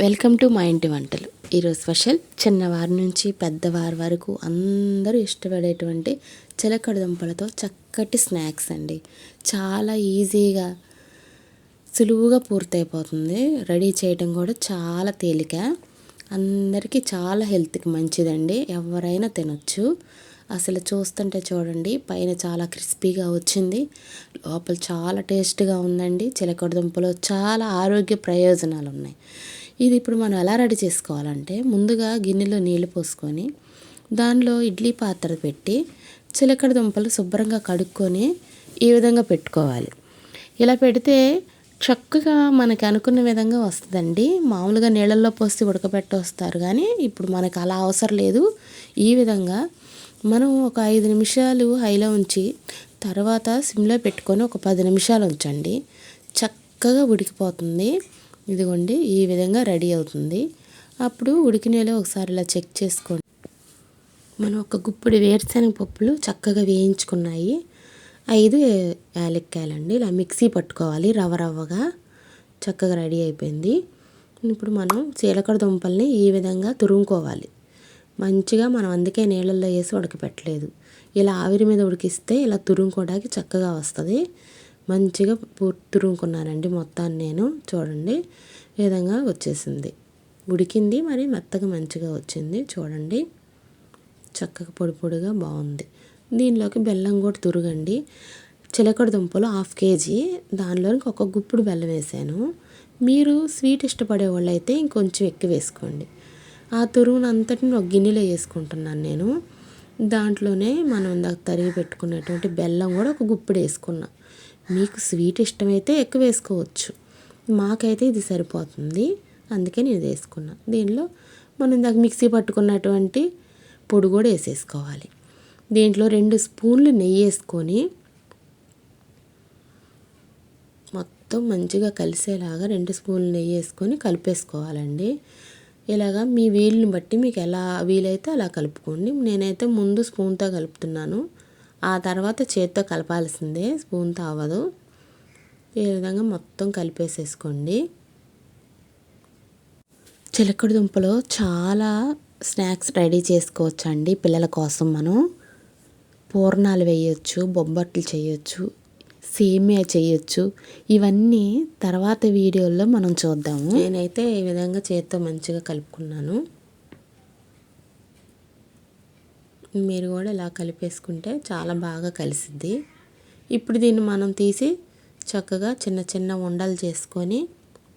Welcome to మా ఇంటి వంటలు. ఈరోజు స్పెషల్ చిన్నవారి నుంచి పెద్దవారి వరకు అందరూ ఇష్టపడేటువంటి చిలకడ దుంపలతో చక్కటి స్నాక్స్ అండి. చాలా ఈజీగా సులువుగా పూర్తయిపోతుంది. రెడీ చేయడం కూడా చాలా తేలిక. అందరికీ చాలా హెల్త్కి మంచిదండి. ఎవరైనా తినొచ్చు. అసలు చూస్తుంటే చూడండి పైన చాలా క్రిస్పీగా వచ్చింది. లోపల చాలా టేస్ట్గా ఉందండి. చిలకడ దుంపలో చాలా ఆరోగ్య ప్రయోజనాలు ఉన్నాయి ఇది ఇప్పుడు మనం ఎలా రెడీ చేసుకోవాలంటే ముందుగా గిన్నెలో నీళ్ళు పోసుకొని దానిలో ఇడ్లీ పాత్ర పెట్టి చిలకడ దుంపలు శుభ్రంగా కడుక్కొని ఈ విధంగా పెట్టుకోవాలి. ఇలా పెడితే చక్కగా మనకి అనుకున్న విధంగా వస్తుందండి. మామూలుగా నీళ్ళల్లో పోసి ఉడకబెట్టొస్తారు కానీ ఇప్పుడు మనకు అలా అవసరం లేదు. ఈ విధంగా మనం ఒక ఐదు నిమిషాలు హైలో ఉంచి తర్వాత సిమ్లో పెట్టుకొని ఒక పది నిమిషాలు ఉంచండి. చక్కగా ఉడికిపోతుంది. ఇదిగోండి ఈ విధంగా రెడీ అవుతుంది. అప్పుడు ఉడికినేలో ఒకసారి ఇలా చెక్ చేసుకోండి. మనం ఒక గుప్పిడి వేరుశనగ పప్పులు చక్కగా వేయించుకున్నాయి. ఐదు యాలక్కాయలండి. ఇలా మిక్సీ పట్టుకోవాలి రవ రవ్వగా చక్కగా రెడీ అయిపోయింది. ఇప్పుడు మనం చీలకడ దుంపల్ని ఈ విధంగా తురుముకోవాలి. మంచిగా మనం అందుకే నీళ్ళల్లో వేసి ఉడకపెట్టలేదు. ఇలా ఆవిరి మీద ఉడికిస్తే ఇలా తురుముకోవడానికి చక్కగా వస్తుంది. మంచిగా తురుముకున్నానండి మొత్తాన్ని నేను. చూడండి. ఈ విధంగా వచ్చేసింది. ఉడికింది మరి మెత్తగా మంచిగా వచ్చింది. చూడండి. చక్కగా పొడి పొడిగా బాగుంది. దీనిలోకి బెల్లం కూడా తురుగండి. చిలకడ దుంపలు హాఫ్ కేజీ. దానిలోకి ఒక గుప్పుడు బెల్లం వేసాను. మీరు స్వీట్ ఇష్టపడే వాళ్ళు అయితే ఇంకొంచెం ఎక్కువ వేసుకోండి. ఆ తురుగును అంతటిని ఒక గిన్నెలో వేసుకుంటున్నాను నేను. దాంట్లోనే మనం ఇందాక తరిగి పెట్టుకున్నటువంటి బెల్లం కూడా ఒక గుప్పుడు వేసుకున్నా. మీకు స్వీట్ ఇష్టమైతే ఎక్కువ వేసుకోవచ్చు. మాకైతే ఇది సరిపోతుంది. అందుకే నేను వేసుకున్నా. దీనిలో మనం ఇందాక మిక్సీ పట్టుకున్నటువంటి పొడి కూడా వేసేసుకోవాలి. దీంట్లో రెండు స్పూన్లు నెయ్యి వేసుకొని మొత్తం మంచిగా కలిసేలాగా రెండు స్పూన్లు నెయ్యి వేసుకొని కలిపేసుకోవాలండి. ఇలాగా మీ వీలుని బట్టి మీకు ఎలా వీలైతే అలా కలుపుకోండి. నేనైతే ముందు స్పూన్తో కలుపుతున్నాను. ఆ తర్వాత చేత్తో కలపాల్సిందే స్పూన్తో అవ్వదు. ఈ విధంగా మొత్తం కలిపేసేసుకోండి. చిలకడ దుంపలో చాలా స్నాక్స్ రెడీ చేసుకోవచ్చండి పిల్లల కోసం మనం. పూర్ణాలు వేయచ్చు బొబ్బట్లు చేయొచ్చు సేమియా చేయొచ్చు. ఇవన్నీ తర్వాత వీడియోల్లో మనం చూద్దాము. నేనైతే ఈ విధంగా చేత్తో మంచిగా కలుపుకున్నాను. మీరు కూడా ఇలా కలిపేసుకుంటే చాలా బాగా కలిసిద్ది. ఇప్పుడు దీన్ని మనం తీసి చక్కగా చిన్న చిన్న ఉండలు చేసుకొని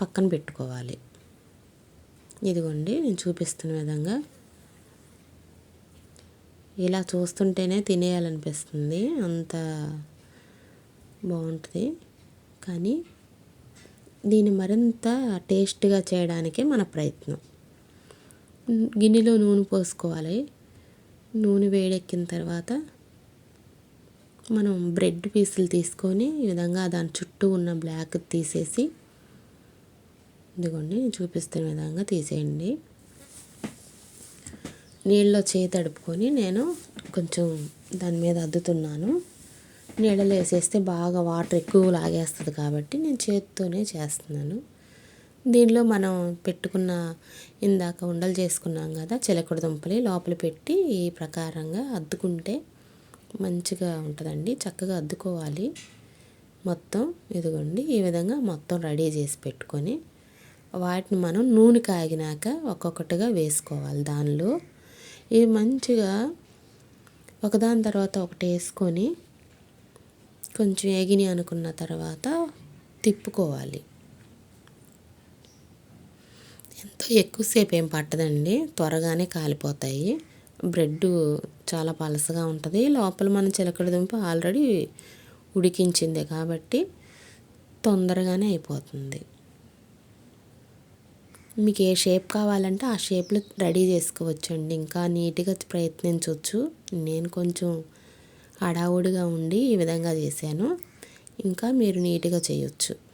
పక్కన పెట్టుకోవాలి. ఇదిగోండి నేను చూపిస్తున్న విధంగా ఇలా చూస్తుంటేనే తినేయాలనిపిస్తుంది. అంత బాగుంటుంది. కానీ దీన్ని మరింత టేస్ట్గా చేయడానికే మన ప్రయత్నం. గిన్నెలో నూనె పోసుకోవాలి. నూనె వేడెక్కిన తర్వాత మనం బ్రెడ్ పీసులు తీసుకొని ఈ విధంగా దాని చుట్టూ ఉన్న బ్లాక్ తీసేసి ఇదిగోండి చూపిస్తున్న విధంగా తీసేయండి. నీళ్ళలో చేతి తడుపుకొని నేను కొంచెం దాని మీద అద్దుతున్నాను. నీళ్ళలో వేసేస్తే బాగా వాటర్ ఎక్కువ లాగేస్తుంది కాబట్టి నేను చేతితోనే చేస్తున్నాను. దీనిలో మనం పెట్టుకున్న ఇందాక ఉండలు చేసుకున్నాం కదా చిలకడ దుంపలి లోపల పెట్టి ఈ ప్రకారంగా అద్దుకుంటే మంచిగా ఉంటుందండి. చక్కగా అద్దుకోవాలి. మొత్తం ఇదిగోండి ఈ విధంగా మొత్తం రెడీ చేసి పెట్టుకొని వాటిని మనం నూనె కాగినాక ఒక్కొక్కటిగా వేసుకోవాలి దానిలో. ఇవి మంచిగా ఒకదాని తర్వాత ఒకటి వేసుకొని కొంచెం ఎగిని అనుకున్న తర్వాత తిప్పుకోవాలి. ఎంతో ఎక్కువసేపు ఏం పట్టదండి. త్వరగానే కాలిపోతాయి. బ్రెడ్ చాలా పలసగా ఉంటుంది. లోపల మన చిలకడ దుంప ఆల్రెడీ ఉడికించిందే కాబట్టి తొందరగానే అయిపోతుంది. మీకు ఏ షేప్ కావాలంటే ఆ షేప్లో రెడీ చేసుకోవచ్చండి. ఇంకా నీట్గా ప్రయత్నించవచ్చు నేను కొంచెం హడావుడిగా ఉండి ఈ విధంగా చేశాను. ఇంకా మీరు నీట్గా చేయొచ్చు.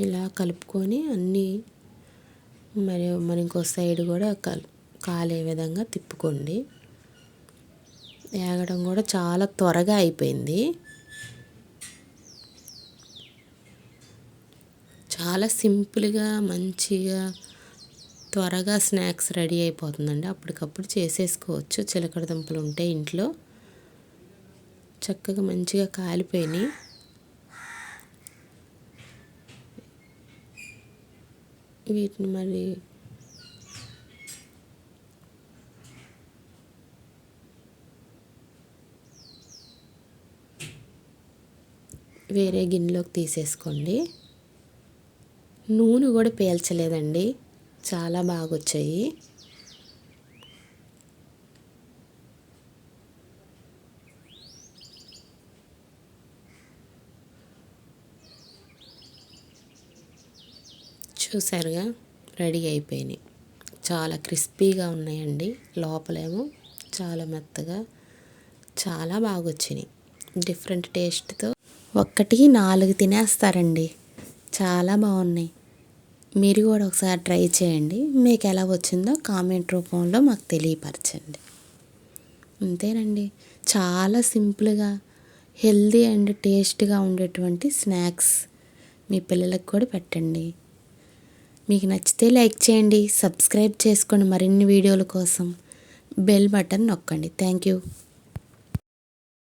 ఇలా కలుపుకొని అన్నీ మరి మరి ఇంకో సైడ్ కూడా కల్ కాలే విధంగా తిప్పుకోండి. వేగడం కూడా చాలా త్వరగా అయిపోయింది. చాలా సింపుల్గా మంచిగా త్వరగా స్నాక్స్ రెడీ అయిపోతుందండి. అప్పటికప్పుడు చేసేసుకోవచ్చు. చిలకడ దుంపలు ఉంటే ఇంట్లో. చక్కగా మంచిగా కాలిపోయినాయి. వీటిని మరి వేరే గిన్నెలోకి తీసేసుకోండి. నూనె కూడా పీల్చలేదండి. చాలా బాగా వచ్చాయి చూసారుగా? రెడీ అయిపోయినాయి. చాలా క్రిస్పీగా ఉన్నాయండి. లోపలేమో చాలా మెత్తగా చాలా బాగా వచ్చినాయి డిఫరెంట్ టేస్ట్తో ఒక్కటి నాలుగు తినేస్తారండి. చాలా బాగున్నాయి. మీరు కూడా ఒకసారి ట్రై చేయండి. మీకు ఎలా వచ్చిందో కామెంట్ రూపంలో మాకు తెలియపరచండి. అంతేనండి. చాలా సింపుల్గా హెల్దీ అండ్ టేస్ట్గా ఉండేటువంటి స్నాక్స్ మీ పిల్లలకు కూడా పెట్టండి. మీకు నచ్చితే లైక్ చేయండి సబ్స్క్రైబ్ చేసుకోండి మరిన్ని వీడియోల కోసం. బెల్ బటన్ నొక్కండి. Thank you.